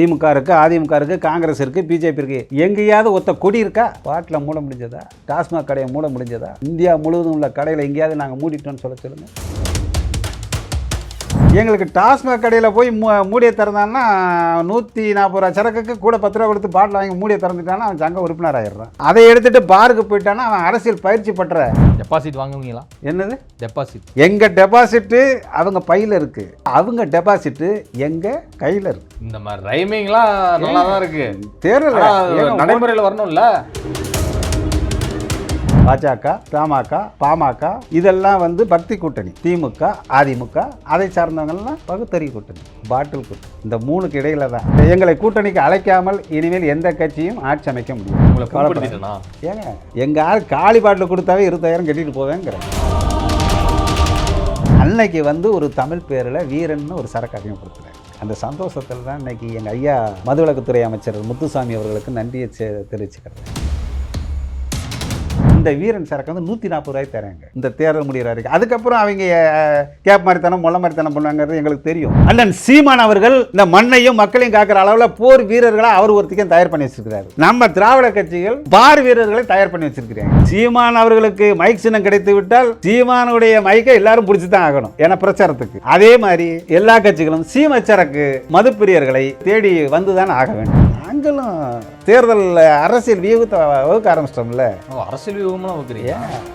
திமுக இருக்கு அதிமுக இருக்கு காங்கிரஸ் இருக்கு பிஜேபி இருக்கு எங்கேயாவது ஒத்த கொடி இருக்கா? பாட்டில் மூட முடிஞ்சதா? டாஸ்மாக் கடையை மூட முடிஞ்சதா? இந்தியா முழுவதும் உள்ள கடையில் எங்கேயாவது நாங்கள் மூடிட்டோம்னு சொல்ல சொல்லுங்க. எங்களுக்கு டாஸ்மாக் கடையில் போய் மூ மூடியை திறந்தான்னா நூற்றி நாற்பது ரூபா சரக்குக்கு கூட பத்து ரூபா கொடுத்து பாட்டில் வாங்கி மூடியை திறந்துட்டானா அவன் சங்க உறுப்பினர் ஆயிடுறான். அதை எடுத்துட்டு பாருக்கு போயிட்டானா அவன் அரசியல் பயிற்சி பற்ற டெபாசிட் வாங்குவீங்களா? என்னது? டெபாசிட் எங்க டெபாசிட்டு அவங்க பையில இருக்கு. அவங்க டெபாசிட்டு எங்க கையில இருக்கு. இந்த மாதிரி ரைமிங்லாம் நல்லா தான் இருக்கு தேர்தல் நடைமுறையில் வரணும்ல. பாஜக தமாக பாமக இதெல்லாம் வந்து பக்தி கூட்டணி. திமுக அதிமுக அதை சார்ந்தவங்கெல்லாம் பகுத்தறிவு கூட்டணி பாட்டில் கூட்டணி. இந்த மூணுக்கு இடையில தான். எங்களை கூட்டணிக்கு அழைக்காமல் இனிமேல் எந்த கட்சியும் ஆட்சி அமைக்க முடியும் உங்களை ஏங்க எங்க ஆள் காலி பாட்டில் கொடுத்தாவே இருபதாயிரம் கட்டிட்டு போவேங்கிறேன். அன்னைக்கு வந்து ஒரு தமிழ் பேரில் வீரன்னு ஒரு சரக்கு அறிமுகப்படுத்துறாரு அந்த சந்தோஷத்தில் தான் இன்னைக்கு எங்கள் ஐயா மதுவிலக்குத்துறை அமைச்சர் முத்துசாமி அவர்களுக்கு நன்றியை தெரிவிச்சுக்கிறேன். இந்த வீரன் சரக்கு வந்து நூற்றி நாற்பது ரூபாய்க்கு தராங்க இந்த தேர்தல் முடிகிற வரைக்கும். அதுக்கப்புறம் அவங்க கேப் மாதிரித்தனம் முள்ள மாதிரித்தனம் பண்ணுவாங்கிறது எங்களுக்கு தெரியும். அண்ணன் சீமான் அவர்கள் இந்த மண்ணையும் மக்களையும் காக்கிற அளவில் போர் வீரர்களை அவர் ஒருத்திக்கும் தயார் பண்ணி வச்சிருக்கிறாரு. நம்ம திராவிட கட்சிகள் பார் வீரர்களை தயார் பண்ணி வச்சிருக்கிறாங்க. சீமான் அவர்களுக்கு மைக் சின்னம் கிடைத்து விட்டால் சீமானுடைய மைக்கை எல்லாரும் பிடிச்சி தான் ஆகணும். ஏன்னா பிரச்சாரத்துக்கு. அதே மாதிரி எல்லா கட்சிகளும் சீம சரக்கு மதுப்பிரியர்களை தேடி வந்துதான் ஆக வேண்டும். நாங்களும் தேர்தல் அரசியல் வியூகத்தை வகுக்க ஆரம்பிச்சிட்டோம்ல. அரசியல் வியூகம்லாம் வைக்கிறீங்க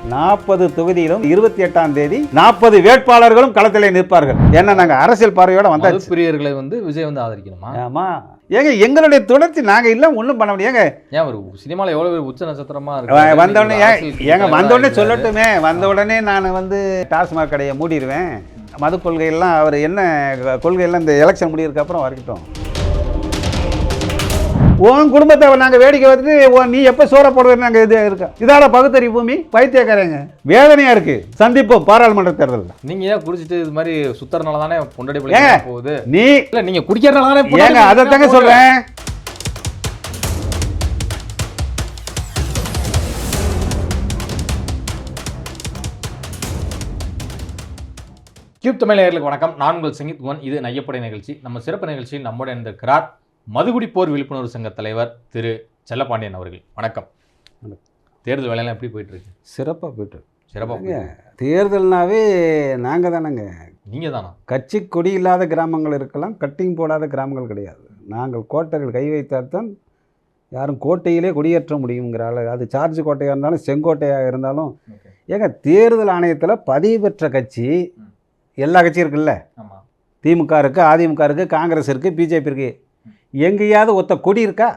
நாற்பது தொகுதியிலும் இருபத்தி எட்டாம் தேதி நாற்பது வேட்பாளர்களும் களத்திலே நிற்பார்கள். ஏன்னா நாங்கள் அரசியல் பார்வையோட வந்தாச்சு. பிரியர்களை வந்து விஜய் வந்து ஆதரிக்கணுமா? ஆமா. ஏங்க எங்களுடைய தொடர்ச்சி நாங்கள் இல்லை ஒன்றும் பண்ண ஏங்க ஏன் ஒரு சினிமால எவ்வளவு பேர் உச்ச நட்சத்திரமா வ- வந்த உடனே ஏன் அரசியல் ஏங்க வந்த உடனே இருக்கிறாரு. சொல்லட்டுமே. வந்த உடனே நான் வந்து டாஸ்மாக் கடையை மூடிடுவேன் மது கொள்கையெல்லாம் அவர் என்ன கொள்கையெல்லாம் இந்த எலெக்ஷன் முடியறதுக்கு அப்புறம் வரட்டும் உன் குடும்பத்தை நாங்கள் வேடிக்கை வந்துட்டு நீ எப்போ சோற போடுறது நாங்கள் இது இருக்கோம் இதால பகுத்தறி பூமி பைத்தியக்காரங்க. வேதனையா இருக்கு. சந்திப்போம் பாராளுமன்ற தேர்தலில். நீங்க ஏன் குடிச்சிட்டு இது மாதிரி சுத்தறனால தானே பொண்டாடி. பிள்ளை போகுது? நீ இல்ல நீங்க குடிக்கிறனால தானே ஏங்க அதை தாங்க. சொல்றேன். கியூப் தமிழ் நேயர்களுக்கு வணக்கம். நான் உங்கள் சங்கீத் குவன் இது நையப்படை நிகழ்ச்சி. நம்ம சிறப்பு நிகழ்ச்சியில் நம்முடன் இருந்திருக்கிறார் மதுகுடி போர் விழிப்புணர்வு சங்க தலைவர் திரு செல்லப்பாண்டியன் அவர்கள். வணக்கம். தேர்தல் வேலையெல்லாம் எப்படி போயிட்டு இருக்கு. சிறப்பாக போயிட்டு சிறப்பா ஏங்க, தேர்தல்னாவே நாங்கள் தானேங்க. நீங்க தானா? கட்சி கொடி இல்லாத கிராமங்கள் இருக்கலாம் கட்டிங் போடாத கிராமங்கள் கிடையாது. நாங்கள் கோட்டைகள் கை வைத்தால்தான் யாரும் கோட்டையிலே கொடியேற்ற முடியுங்கிற அளவு அது சார்ஜ் கோட்டையாக இருந்தாலும் செங்கோட்டையாக இருந்தாலும். ஏங்க தேர்தல் ஆணையத்தில் பதிவு பெற்ற கட்சி. எல்லா கட்சியும் இருக்குல்ல? திமுக இருக்குது அதிமுக இருக்குது காங்கிரஸ் இருக்குது பிஜேபி இருக்குது எங்கேயாவது ஒத்த கொடி இருக்கா.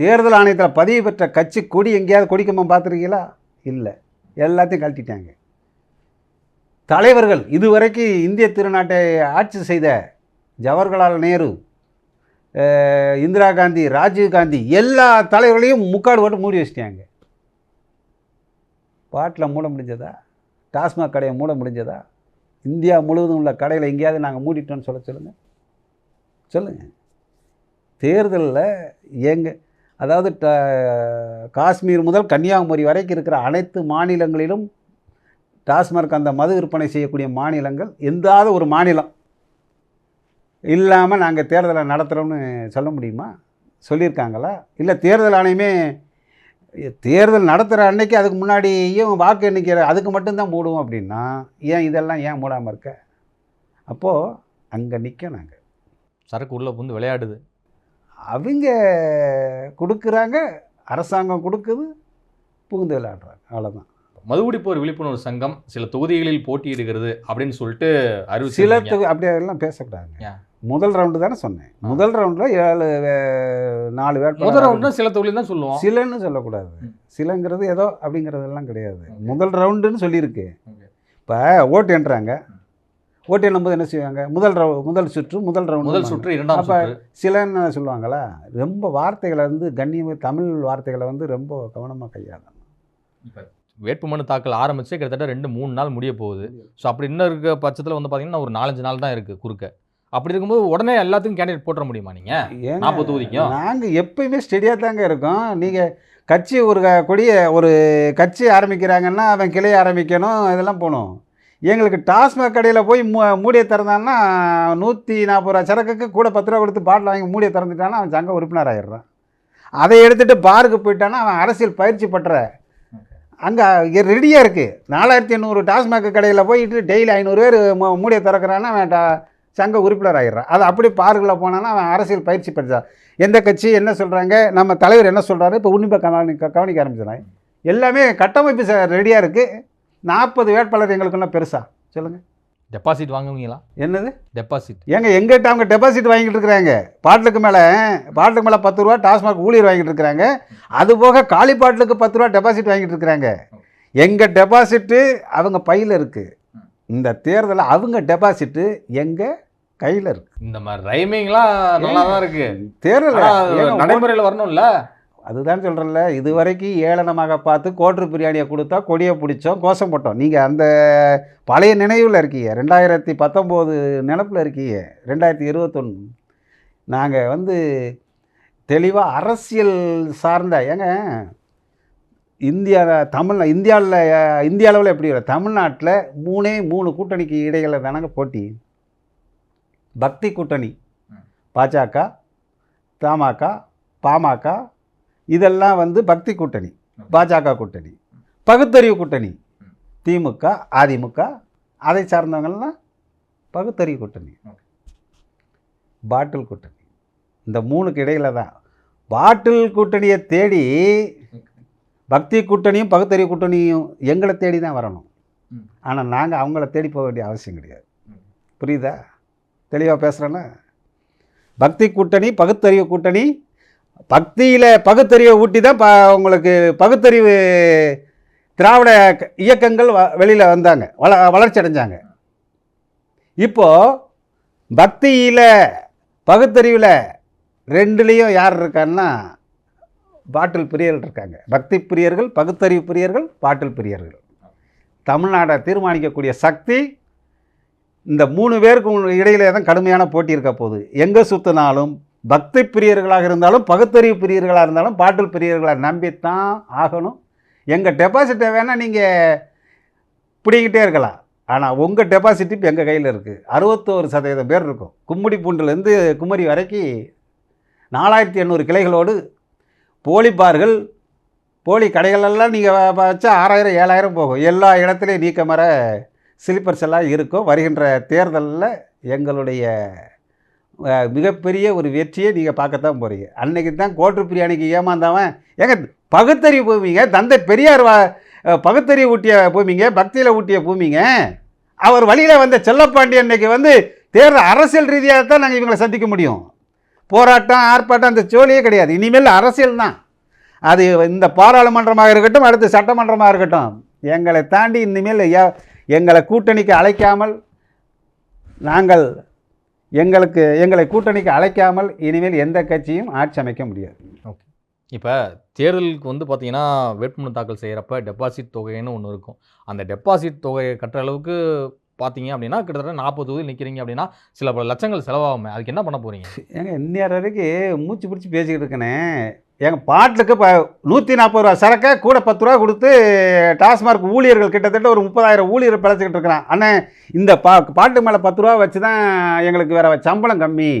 தேர்தல் ஆணையத்தில் பதிவு பெற்ற கட்சி கொடி எங்கேயாவது கொடிக்கம்பம் பார்த்துருக்கீங்களா? இல்லை. எல்லாத்தையும் கழட்டிட்டாங்க. தலைவர்கள் இதுவரைக்கும் இந்திய திருநாட்டை ஆட்சி செய்த ஜவஹர்லால் நேரு இந்திரா காந்தி ராஜீவ் காந்தி எல்லா தலைவர்களையும் முக்காடு போட்டு மூடி வச்சிட்டாங்க. பாட்டில் மூட முடிஞ்சதா? டாஸ்மாக் கடையை மூட முடிஞ்சதா? இந்தியா முழுவதும் உள்ள கடையில் எங்கேயாவது நாங்கள் மூடிட்டோம்னு சொல்ல சொல்லுங்கள் சொல்லுங்கள் தேர்தலில் எங்க அதாவது ட காஷ்மீர் முதல் கன்னியாகுமரி வரைக்கும் இருக்கிற அனைத்து மாநிலங்களிலும் டாஸ்மார்க் அந்த மது விற்பனை செய்யக்கூடிய மாநிலங்கள் எந்தாவது ஒரு மாநிலம். இல்லாமல் நாங்கள் தேர்தலை நடத்துகிறோம்னு சொல்ல முடியுமா? சொல்லியிருக்காங்களா? இல்லை தேர்தல் ஆணையமே தேர்தல் நடத்துகிற அன்னைக்கு அதுக்கு முன்னாடியும் வாக்கு எண்ணிக்கிற அதுக்கு மட்டும்தான் மூடுவோம் அப்படின்னா ஏன் இதெல்லாம் ஏன் மூடாமல் இருக்க? அப்போது அங்கே நிற்க நாங்கள் சரக்கு உள்ளே புந்து விளையாடுது. அவங்க கொடுக்குறாங்க அரசாங்கம் கொடுக்குது புகுந்து விளையாடுறாங்க. அவ்வளோதான் மதுகுடி போர் விழிப்புணர்வு சங்கம் சில தொகுதிகளில் போட்டியிடுகிறது அப்படின்னு சொல்லிட்டு சில அறிவிச்சிருக்கீங்க தொகு- அப்படியெல்லாம் பேசக்கூடாதுங்க? முதல் ரவுண்டு தானே சொன்னேன். முதல் ரவுண்டில் ஏழு நாலு முதல் வேட்பாளர் ரவுண்ட்னா சில தொகுதியில் தான் சொல்லுவோம். சிலன்னு சொல்லக்கூடாது. சிலங்கிறது ஏதோ அப்படிங்கிறதெல்லாம் கிடையாது. முதல் ரவுண்டுன்னு சொல்லியிருக்கு. இப்போ ஓட்டு எண்ணுறாங்க. ஓட்டு எண்ணும்போது என்ன செய்வாங்க? முதல் ரவு முதல் சுற்று முதல் ரவுண்டு முதல் சுற்று இரண்டாம் அப்ப- சிலன்னு சொல்லுவாங்களா ரொம்ப வார்த்தைகளை வந்து கண்ணியம் தமிழ் வார்த்தைகளை வந்து ரொம்ப கவனமாக கையாளணும். வேட்புமனு தாக்கல் ஆரம்பிச்சு கிட்டத்தட்ட ரெண்டு மூணு நாள் முடிய போகுது. ஸோ அப்படி இன்னும் இருக்க பட்சத்தில் வந்து பார்த்தீங்கன்னா ஒரு நாலஞ்சு நாள் தான் இருக்குது குறுக்க. அப்படி இருக்கும்போது உடனே எல்லாத்துக்கும் கேண்டிடேட் போட்டுற முடியுமா நீங்கள் நாற்பது தொகுதிக்கும். நாங்கள் எப்பயுமே ஸ்டெடியாக தாங்க இருக்கோம். நீங்கள் கட்சி ஒரு கொடியை ஒரு கட்சி ஆரம்பிக்கிறாங்கன்னா அவன் கிளை ஆரம்பிக்கணும் இதெல்லாம் போகணும். எங்களுக்கு டாஸ்மாக் கடையில் போய் மூ மூடியை திறந்தான்னா நூற்றி நாற்பது ரூபா சரக்குக்கு கூட பத்து ரூபா கொடுத்து பாட்டில் வாங்கி மூடியை திறந்துட்டான்னா அவன் சங்க உறுப்பினர் ஆயிடுறான். அதை எடுத்துகிட்டு பாருக்கு போயிட்டான்னா அவன் அரசியல் பயிற்சி பற்ற அங்கே ரெடியாக இருக்குது நாலாயிரத்தி எண்ணூறு டாஸ்மாக் கடையில் போயிட்டு டெய்லி ஐநூறு பேர் மூடியை திறக்கிறான்னா அவன் டா சங்க உறுப்பினர் ஆகிடுறான் அது அப்படி பார்க்கில் போனான்னா அவன் அரசியல் பயிற்சி பெற்றான் எந்த கட்சி என்ன சொல்கிறாங்க நம்ம தலைவர் என்ன சொல்கிறாரு இப்போ உன்னிப்பாக கவனி கவனிக்க ஆரம்பிச்சிடறாங்க. எல்லாமே கட்டமைப்பு ரெடியாக இருக்குது நாற்பது வேட்பாளர் எங்களுக்கு என்ன பெருசா? சொல்லுங்கள் டெபாசிட் வாங்குவீங்களா? என்னது? டெபாசிட் ஏங்க எங்கிட்ட அவங்க டெபாசிட் வாங்கிட்டு இருக்கிறாங்க. பாட்டிலுக்கு மேலே பாட்டிலுக்கு மேலே பத்து ரூபா டாஸ்மாக் ஊழியர் வாங்கிட்டு இருக்கிறாங்க. அது போக காலி பாட்டிலுக்கு பத்து ரூபா டெபாசிட் வாங்கிட்டு இருக்கிறாங்க. எங்கள் டெபாசிட்டு அவங்க பையில் இருக்குது இந்த தேர்தலில் அவங்க டெபாசிட்டு எங்கள் கையில் இருக்கு. இந்த மாதிரி ரைமிங்லாம் நல்லா தான் இருக்கு தேர்தல் நடைமுறையில வரணும்ல. அதுதான் சொல்கிறேன்ல இது வரைக்கும் ஏளனமாக பார்த்து கோட்ரு பிரியாணியை கொடுத்தா கொடியை பிடிச்சோம் கோஷம் போட்டோம். நீங்கள் அந்த பழைய நினைவில் இருக்கீங்க. ரெண்டாயிரத்தி பத்தொம்போது நினப்பில் இருக்கீங்க. ரெண்டாயிரத்தி இருபத்தொன்று நாங்கள் வந்து தெளிவாக அரசியல் சார்ந்த ஏங்க இந்தியா தமிழ் இந்தியாவில் இந்திய அளவில் எப்படி இல்லை தமிழ்நாட்டில் மூணே மூணு கூட்டணிக்கு இடையில தானங்க போட்டி. பக்தி கூட்டணி பாஜக தமாக பாமக இதெல்லாம் வந்து பக்தி கூட்டணி பாஜக கூட்டணி பகுத்தறிவு கூட்டணி திமுக அதிமுக அதை சார்ந்தவங்கள்னா பகுத்தறிவு கூட்டணி பாட்டில் கூட்டணி. இந்த மூணுக்கு இடையில தான். பாட்டில் கூட்டணியை தேடி பக்தி கூட்டணியும் பகுத்தறிவு கூட்டணியும் எங்களை தேடி தான் வரணும். ஆனால் நாங்கள் அவங்கள தேடி போக வேண்டிய அவசியம் கிடையாது. புரியுதா? தெளிவாக பேசுகிறேன்னா பக்தி கூட்டணி பகுத்தறிவு கூட்டணி பக்தியில் பகுத்தறிவை ஊட்டி தான் ப உங்களுக்கு பகுத்தறிவு திராவிட இயக்கங்கள் இயக்கங்கள் வெளியில் வந்தாங்க. வள வளர்ச்சி அடைஞ்சாங்க. இப்போது பக்தியில் பகுத்தறிவில் ரெண்டுலேயும் யார் இருக்கான்னா பாட்டில் பிரியர்கள் இருக்காங்க. பக்தி பிரியர்கள் பகுத்தறிவு பிரியர்கள் பாட்டில் பிரியர்கள். தமிழ்நாடை தீர்மானிக்கக்கூடிய சக்தி இந்த மூணு பேருக்கு இடையிலே தான் கடுமையான போட்டி இருக்க போகுது. எங்கே சுற்றினாலும் பக்தி பிரியர்களாக இருந்தாலும் பகுத்தறிவு பிரியர்களாக இருந்தாலும் பாட்டில் பிரியர்களை நம்பித்தான் ஆகணும். எங்கள் டெபாசிட்டை வேணால் நீங்கள் பிடிக்கிட்டே இருக்கலாம். ஆனால் உங்கள் டெபாசிட் இப்போ எங்கள் கையில் இருக்குது அறுபத்தோரு சதவீதம் பேர் இருக்கும். கும்மிடி பூண்டுலேருந்து குமரி வரைக்கும் நாலாயிரத்தி எண்ணூறு கிளைகளோடு போலி பார்கள் போலி கடைகளெல்லாம் நீங்கள் வச்சா ஆறாயிரம் ஏழாயிரம் போகும். எல்லா இடத்துலையும் நீக்க மர ஸ்லீப்பர்ஸ் எல்லாம் இருக்கும். வருகின்ற தேர்தலில் எங்களுடைய மிகப்பெரிய ஒரு வெற்றியை நீங்கள் பார்க்கத்தான் போகிறீங்க அன்னைக்கு தான் கோட்டு பிரியாணிக்கு ஏமாந்தவன். ஏங்க பகுத்தறிவு பூமிங்க தந்தை பெரியார் வா பகுத்தறிவு ஊட்டிய பூமிங்க பக்தியில் ஊட்டிய பூமிங்க. அவர் வழியில் வந்த செல்லப்பாண்டி அன்னைக்கு வந்து தேர்தல் அரசியல் ரீதியாக தான் நாங்கள் இவங்களை சந்திக்க முடியும். போராட்டம் ஆர்ப்பாட்டம் அந்த சோழியே கிடையாது. இனிமேல் அரசியல் தான். அது இந்த பாராளுமன்றமாக இருக்கட்டும் அடுத்து சட்டமன்றமாக இருக்கட்டும். எங்களை தாண்டி இனிமேல் எங்களை கூட்டணிக்கு அழைக்காமல் நாங்கள் எங்களுக்கு எங்களை கூட்டணிக்கு அழைக்காமல் இனிமேல் எந்த கட்சியும் ஆட்சி அமைக்க முடியாது. இப்போ தேர்தலுக்கு வந்து பார்த்தீங்கன்னா வேட்புமனு தாக்கல் செய்கிறப்ப டெபாசிட் தொகைன்னு ஒன்று இருக்கும். அந்த டெபாசிட் தொகையை கட்டுற அளவுக்கு பார்த்தீங்க அப்படின்னா கிட்டத்தட்ட நாற்பது தொகுதி நிற்கிறீங்க அப்படின்னா சில பல லட்சங்கள் செலவாகுமே. அதுக்கு என்ன பண்ண போறீங்க? ஏங்க இன்னொரு வரைக்கும் மூச்சு பிடிச்சி பேசிக்கிட்டு இருக்கேனே. எங்கள் பாட்டுக்கு இப்போ நூற்றி நாற்பது ரூபா சரக்கை கூட பத்து ரூபா கொடுத்து டாஸ்மார்க் ஊழியர்கள் கிட்டத்தட்ட ஒரு முப்பதாயிரம் ஊழியர் பிழைச்சிக்கிட்டு இருக்கிறான். அண்ணே இந்த பா பாட்டு மேலே பத்து ரூபா வச்சு தான் எங்களுக்கு வேறு சம்பளம் கம்மி.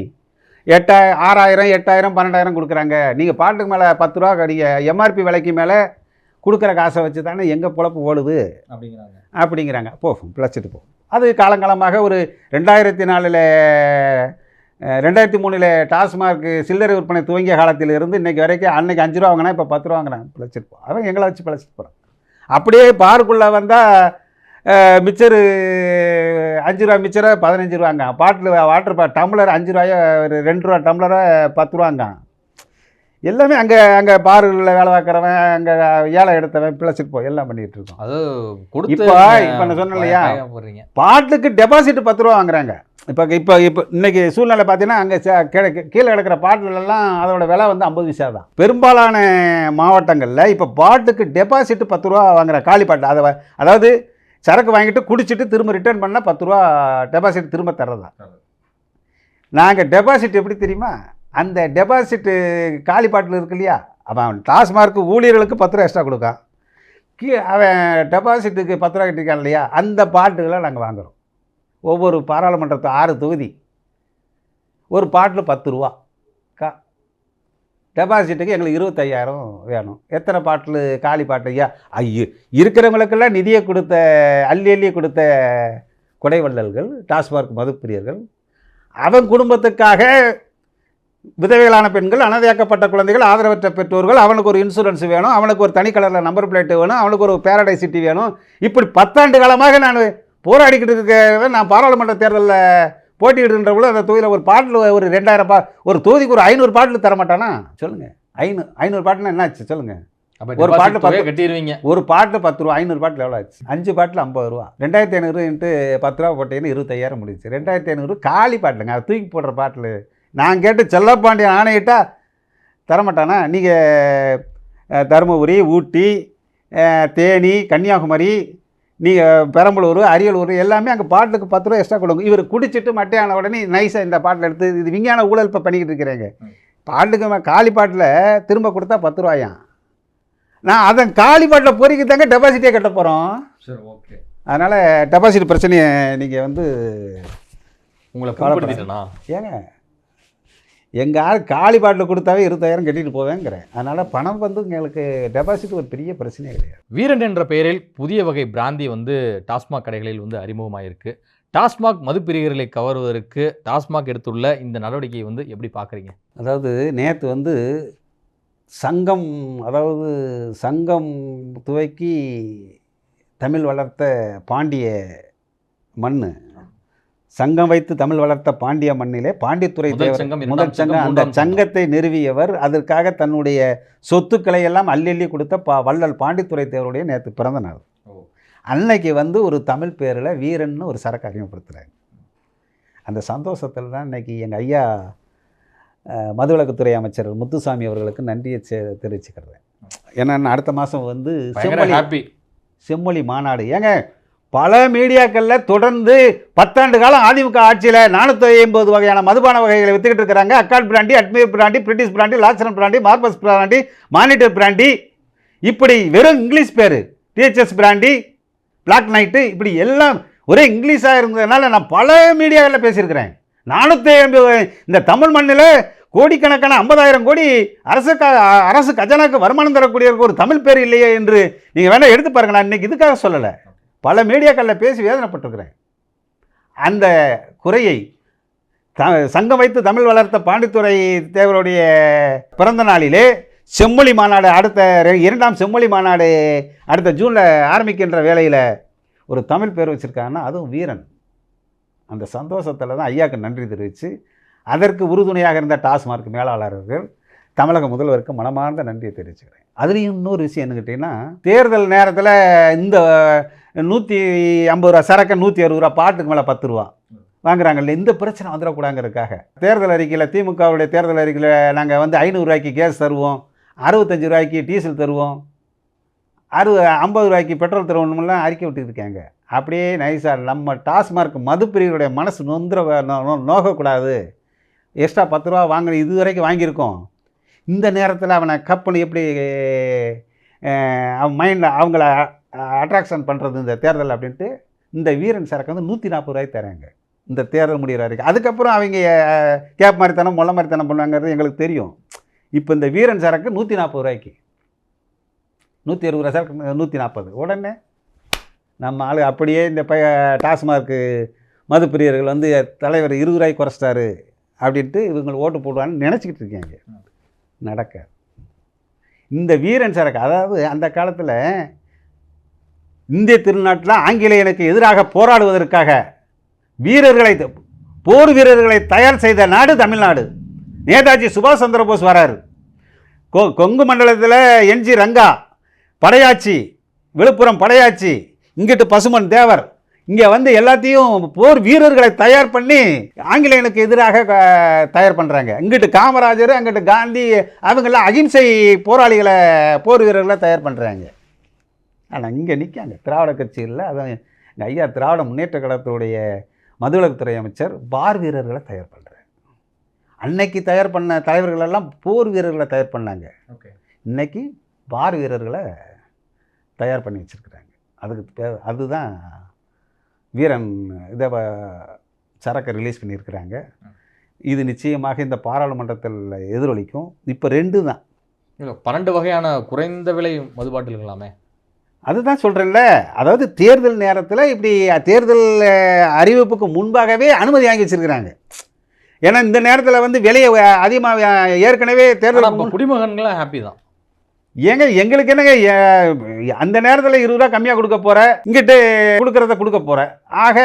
எட்டாய ஆறாயிரம் எட்டாயிரம் பன்னெண்டாயிரம் கொடுக்குறாங்க. நீங்கள் பாட்டுக்கு மேலே பத்து ரூபா நீங்கள் எம்ஆர்பி விலைக்கு மேலே கொடுக்குற காசை வச்சு தானே எங்கள் பொழப்பு ஓடுது? அப்படிங்கிறாங்க. அப்படிங்கிறாங்க. போகும் பிழைச்சிட்டு போகும் அது காலங்காலமாக ஒரு ரெண்டாயிரத்தி நாலில் ரெண்டாயிரத்தி மூணில் டாஸ்மார்க் சில்லறை விற்பனை துவங்கிய காலத்தில் இருந்து இன்றைக்கி வரைக்கும் அன்னைக்கு அஞ்சு ரூபா வாங்கினா இப்போ பத்து ரூபா வாங்கினாங்க பிழைச்சிருப்போம் அவங்க எங்களை வச்சு பிழைச்சிட்டு போகிறோம் அப்படியே பாருக்குள்ளே வந்தால் மிச்சரு அஞ்சு ரூபா மிச்சரை பதினஞ்சு ரூபாங்க பாட்டில் வாட்டர் பா டம்ளர் அஞ்சு ரூபாயோ ஒரு ரெண்டு ரூபா டம்ளரை பத்து ரூபாங்க எல்லாமே அங்கே அங்கே பாருகளில் வேலை பார்க்குறவன் அங்கே ஏழை எடுத்தவன் பிழைச்சிட்டு போ எல்லாம் பண்ணிகிட்டு இருக்கோம் அது கொடுத்து இப்ப- இப்ப நான் சொன்னேன் இல்லையா? பாட்டுக்கு டெபாசிட் பத்து ரூபா வாங்குறாங்க. இப்போ இப்போ இப்போ இன்னைக்கு சூழ்நிலை பார்த்தீங்கன்னா அங்கே கீழே கிடக்கிற பாட்டிலெல்லாம் அதோட விலை வந்து ஐம்பது பைசா தான். பெரும்பாலான மாவட்டங்களில் இப்போ பாட்டுக்கு டெபாசிட் பத்து ரூபா வாங்குற காலி பாட்டு அதை அதாவது சரக்கு வாங்கிட்டு குடிச்சிட்டு திரும்ப ரிட்டர்ன் பண்ணால் பத்து ரூபா டெபாசிட் திரும்ப தர்றதா? நாங்கள் டெபாசிட் எப்படி தெரியுமா? அந்த டெபாசிட்டு காலி பாட்டில் இருக்கு இல்லையா? அவன் டாஸ்மார்க்கு ஊழியர்களுக்கு பத்து ரூபா எக்ஸ்ட்ரா கொடுக்கான். கீ அவன் டெபாசிட்டுக்கு பத்து ரூபா கட்டிருக்கான் இல்லையா? அந்த பாட்டுகளை நாங்கள் வாங்குகிறோம் ஒவ்வொரு பாராளுமன்றத்து ஆறு தொகுதி. ஒரு பாட்டில் பத்து ரூபா. கா டெபாசிட்டுக்கு எங்களுக்கு இருபத்தையாயிரம் வேணும். எத்தனை பாட்டில் காலி பாட்டு ஐயா? ஐயோ இருக்கிறவங்களுக்கெல்லாம் நிதியை கொடுத்த அள்ளி அள்ளி கொடுத்த கொடைவள்ளல்கள் டாஸ்மார்க் மதுப்பிரியர்கள் அவன் குடும்பத்துக்காக விதவைகளான பெண்கள் அனாதையாக்கப்பட்ட குழந்தைகள் ஆதரவற்ற பெற்றோர்கள் அவனுக்கு ஒரு இன்சூரன்ஸ் வேணும் அவனுக்கு ஒரு தனி கலரில் நம்பர் பிளேட் வேணும் அவனுக்கு ஒரு பேரடைஸ் சிட்டி வேணும். இப்படி பத்தாண்டு காலமாக நான் போராடிக்கிட்டு இருக்க நான் பாராளுமன்ற தேர்தலில் போட்டியிடுன்ற பொழுது அந்த தொகுதியில் ஒரு பாட்டில் ஒரு ரெண்டாயிரம் பா ஒரு தொகுதிக்கு ஒரு ஐநூறு பாட்டில் தர மாட்டானா சொல்லுங்கள் ஐநூறு ஐநூறு பாட்டுனா என்னாச்சு? சொல்லுங்கள் அப்ப ஒரு deposit பாட்டு தொகையை பத்து- கட்டிடுவீங்க ஒரு பாட்டில் பத்து ரூபா ஐநூறு பாட்டில் எவ்வளோ ஆச்சு? அஞ்சு பாட்டில் ஐம்பது ரூபா. ரெண்டாயிரத்தி ஐநூறு இன்ட்டு பத்து ரூபா போட்டீங்கன்னா இருபத்தையாயிரம் முடிச்சு ரெண்டாயிரத்தி ஐநூறு காலி பாட்டிலுங்க. அது தூக்கி போடுற பாட்டில். நான் கேட்டு செல்லப்பாண்டியன் ஆணையிட்டா தரமாட்டானா? நீங்கள் தருமபுரி ஊட்டி தேனி கன்னியாகுமரி நீங்கள் பெரம்பலூர் அரியலூர் எல்லாமே அங்கே பாட்டுக்கு பத்து ரூபா எக்ஸ்ட்ரா கொடுங்க. இவர் குடிச்சிட்டு மட்டையான உடனே நைஸாக இந்த பாட்டில் எடுத்து இது விஞ்ஞான ஊழல் இப்போ பண்ணிக்கிட்டு இருக்கிறேங்க. பாட்டுக்கு காலி பாட்டில் திரும்ப கொடுத்தா பத்து ரூபாயாம். நான் அதன் காலி பாட்டில் பொறிக்கு தாங்க டெபாசிட்டே கட்ட போகிறோம் சரி ஓகே. அதனால் டெபாசிட் பிரச்சனையை நீங்கள் வந்து உங்களை புண்படுத்திட்டேனா? ஏங்க? எங்கள் ஆள் காலி பாட்டில் கொடுத்தாவே இருபத்தாயிரம் கட்டிட்டு போவேங்கிறேன். அதனால் பணம் வந்து எங்களுக்கு டெபாசிட் ஒரு பெரிய பிரச்சனையே கிடையாது. வீரன் என்ற பெயரில் புதிய வகை பிராந்தி வந்து டாஸ்மாக் கடைகளில் வந்து அறிமுகமாயிருக்கு. டாஸ்மாக் மதுப்பிரிகர்களை கவருவதற்கு டாஸ்மாக் எடுத்துள்ள இந்த நடவடிக்கையை வந்து எப்படி பார்க்குறீங்க? அதாவது நேற்று வந்து சங்கம் அதாவது சங்கம் துவக்கி தமிழ் வளர்த்த பாண்டிய மண் சங்கம் வைத்து தமிழ் வளர்த்த பாண்டிய மண்ணிலே பாண்டித்துறை தேவர் முதல் சங்கம், அந்த. சங்கத்தை நிறுவியவர். அதற்காக தன்னுடைய சொத்துக்களை எல்லாம் அள்ளி கொடுத்த பா வள்ளல் பாண்டித்துறை தேவருடைய நேற்று பிறந்த நாள். அன்னைக்கு வந்து ஒரு தமிழ் பேரில் வீரன்னு ஒரு சரக்கு அறிமுகப்படுத்துகிறாங்க அந்த சந்தோஷத்தில் தான் இன்னைக்கு எங்கள் ஐயா மதுவிலக்குத்துறை அமைச்சர் முத்துசாமி அவர்களுக்கு நன்றியை தெரிவிச்சுக்கிறேன். ஏன்னா அடுத்த மாதம் வந்து செம்மொழி செம்மொழி மாநாடு. ஏங்க பல மீடியாக்களில் தொடர்ந்து பத்தாண்டு காலம் அதிமுக ஆட்சியில் நானூற்றி ஐம்பது வகையான மதுபான வகைகளை வித்துக்கிட்டு இருக்கிறாங்க. Accord brandy admiral brandy British brandy லாச்சரன் brandy Morpheus brandy monitor brandy. இப்படி வெறும் இங்கிலீஷ் பேர். டிஹெச்எஸ் பிராண்டி பிளாக் நைட்டு இப்படி எல்லாம் ஒரே இங்கிலீஷாக இருந்ததுனால நான் பல மீடியாவில் பேசியிருக்கிறேன். நானூற்றி ஐம்பது இந்த தமிழ் மண்ணில் கோடிக்கணக்கான ஐம்பதாயிரம் கோடி அரசு க அரசு கஜனாக்கு வருமானம் தரக்கூடிய ஒரு தமிழ் பேர் இல்லையே என்று நீங்கள் வேணால் எடுத்து பாருங்க. நான் இன்னைக்கு இதுக்காக சொல்லலை. பல மீடியாக்களில் பேசி வேதனைப்பட்டிருக்கிறேன். அந்த குறையை த சங்கம் வைத்து தமிழ் வளர்த்த பாண்டித்துறை தேவருடைய பிறந்த நாளிலே செம்மொழி மாநாடு அடுத்த இரண்டாம் செம்மொழி மாநாடு அடுத்த ஜூனில் ஆரம்பிக்கின்ற வேளையில் ஒரு தமிழ் பேர் வச்சுருக்காங்கன்னா அதுவும் வீரன். அந்த சந்தோஷத்தில் தான் ஐயாவுக்கு நன்றி தெரிவித்து அதற்கு உறுதுணையாக இருந்த டாஸ்மார்க் மேலாளர்கள் தமிழக முதல்வருக்கு மனமார்ந்த நன்றியை தெரிவிச்சுக்கிறேன். அதுலேயும் இன்னொரு விஷயம் என்ன கேட்டிங்கன்னா தேர்தல் நேரத்தில் இந்த நூற்றி ஐம்பது ரூபா சரக்கு நூற்றி அறுபது ரூபா பாட்டுக்கு மேலே பத்து ரூபா. வாங்குறாங்கல்ல இந்த பிரச்சனை வந்துடக்கூடாங்கிறதுக்காக தேர்தல் அறிக்கையில் திமுகவுடைய தேர்தல் அறிக்கையில் நாங்கள் வந்து ஐநூறுரூவாய்க்கு கேஸ் தருவோம் அறுபத்தஞ்சு ரூபாய்க்கு டீசல் தருவோம் அறுபது ஐம்பது ரூபாய்க்கு பெட்ரோல் தருவோம்லாம் அறிக்கை விட்டுருக்காங்க அப்படியே நைஸாக நம்ம டாஸ்மார்க் மதுப்பிரிவுடைய மனசு நொந்துர நோ- நோகக்கூடாது. எக்ஸ்ட்ரா பத்து ரூபா வாங்கின இது வரைக்கும் வாங்கியிருக்கோம். இந்த நேரத்தில் அவனை கப்பல் எப்படி அவன் மைண்டில் அவங்கள அட்ராக்ஷன் பண்ணுறது இந்த தேர்தல் அப்படின்ட்டு இந்த வீரன் சரக்கு வந்து நூற்றி நாற்பது ரூபாய்க்கு தராங்க இந்த தேர்தல் முடிகிற வரைக்கும். அதுக்கப்புறம் அவங்க கேப் மாதிரித்தனம் முள்ள மாதிரித்தனம் பண்ணுவாங்கிறது எங்களுக்கு தெரியும். இப்போ இந்த வீரன் சரக்கு நூற்றி நாற்பது ரூபாய்க்கு. நூற்றி அறுபது ரூபா சரக்கு நூற்றி நாற்பது உடனே நம்ம ஆளு அப்படியே இந்த பைய டாஸ்மார்க்கு மதுப்பிரியர்கள் வந்து தலைவர் இருபது ரூபாய்க்கு குறைச்சிட்டாரு அப்படின்ட்டு இவங்க ஓட்டு போடுவான்னு நினச்சிக்கிட்டு இருக்காங்க. நடக்க இந்த வீரன் சரக்கு அதாவது அந்த காலத்தில் இந்திய திருநாட்டில் ஆங்கிலேயனுக்கு எதிராக போராடுவதற்காக வீரர்களை போர் வீரர்களை தயார் செய்த நாடு தமிழ்நாடு. நேதாஜி சுபாஷ் சந்திரபோஸ் வரார் வராரு. கொ கொங்கு மண்டலத்தில் என்ஜி ரங்கா படையாச்சி விழுப்புரம் படையாச்சி இங்கிட்டு பசுமன் தேவர் இங்கே வந்து எல்லாத்தையும் போர் வீரர்களை தயார் பண்ணி ஆங்கிலேயனுக்கு எதிராக க- தயார் பண்ணுறாங்க இங்கிட்டு காமராஜர் அங்கிட்டு காந்தி அவங்கெல்லாம் அகிம்சை போராளிகளை போர் வீரர்களை தயார் பண்ணுறாங்க ஆனால் இங்கே நிற்காங்க திராவிட கட்சிகளில் அதான் எங்கள் ஐயா திராவிட முன்னேற்ற கழகத்துடைய மதுவிலக்குத்துறை அமைச்சர் பார் வீரர்களை தயார் பண்ணுறாரு அன்னைக்கு தயார் பண்ண தலைவர்கள் எல்லாம் போர் வீரர்களை தயார் பண்ணாங்க. ஓகே. இன்னைக்கு பார் வீரர்களை தயார் பண்ணி வச்சுருக்குறாங்க. அதுக்கு அதுதான் வீரன் இதை சரக்கை ரிலீஸ் பண்ணியிருக்கிறாங்க. இது நிச்சயமாக இந்த பாராளுமன்றத்தில் எதிரொலிக்கும். இப்போ ரெண்டு தான். பன்னெண்டு வகையான குறைந்த விலை மதுபாட்டில் இருக்கலாமே அதுதான் சொல்கிறேன்ல அதாவது தேர்தல் நேரத்தில் இப்படி தேர்தல் அறிவிப்புக்கு முன்பாகவே அனுமதி வாங்கி வச்சிருக்கிறாங்க. ஏன்னா இந்த நேரத்தில் வந்து விலையை அதிகமாக ஏற்கனவே தேர்தல் குடிமகன்களாம் ஹாப்பி தான். ஏங்க எங்களுக்கு என்னங்க அந்த நேரத்தில் இருபது ரூபா கம்மியாக கொடுக்க போற இங்கிட்டு கொடுக்கறத கொடுக்க போற. ஆக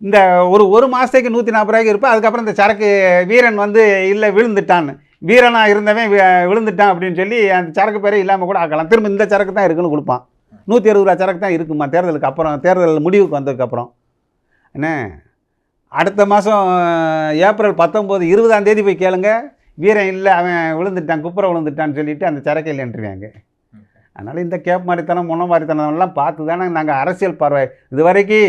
இந்த ஒரு ஒரு மாதத்துக்கு நூற்றி நாற்பது ரூபாய்க்கு இருப்பேன் அதுக்கப்புறம் இந்த சரக்கு வீரன் வந்து இல்லை விழுந்துட்டான் வீரனாக இருந்தவன் வி- விழுந்துட்டான் அப்படின்னு சொல்லி அந்த சரக்கு பேரே இல்லாமல் கூட ஆக்கலாம். திரும்ப இந்த சரக்கு தான் இருக்குன்னு கொடுப்பான். நூற்றி அறுபது ரூபா சரக்கு தான் இருக்குமா? தேர்தலுக்கு அப்புறம் தேர்தல் முடிவுக்கு வந்ததுக்கப்புறம் என்ன? அடுத்த மாதம் ஏப்ரல் பத்தொம்போது இருபதாம் தேதி போய் கேளுங்க. வீரன் இல்லை அவன் விழுந்துட்டான் குப்புற விழுந்துட்டான்னு சொல்லிட்டு அந்த சரக்கை இல்லைன்ட்டுருவாங்க அதனால் இந்த கேப் மாதிரித்தனம் முன்ன மாதிரித்தனம்லாம் பார்த்து தானே நாங்கள் அரசியல் பார்வை. இது வரைக்கும்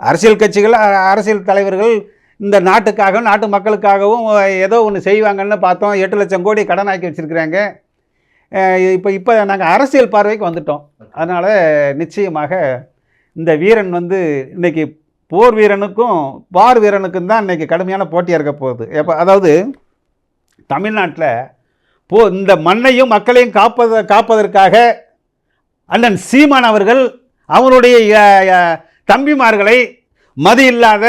அரசியல் கட்சிகள் அரசியல் தலைவர்கள் இந்த நாட்டுக்காகவும் நாட்டு மக்களுக்காகவும் ஏதோ ஒன்று செய்வாங்கன்னு பார்த்தோம். எட்டு லட்சம் கோடி கடனாக்கி வச்சுருக்குறாங்க. இப்போ இப்போ நாங்கள் அரசியல் பார்வைக்கு வந்துட்டோம். அதனால் நிச்சயமாக இந்த வீரன் வந்து இன்னைக்கு போர் வீரனுக்கும் பார் வீரனுக்கும் தான் இன்னைக்கு கடுமையான போட்டியாக இருக்க போகுது. எப்போ அதாவது தமிழ்நாட்டில் போ இந்த மண்ணையும் மக்களையும் காப்பத காப்பதற்காக அண்ணன் சீமான் அவர்கள் அவருடைய தம்பிமார்களை மது இல்லாத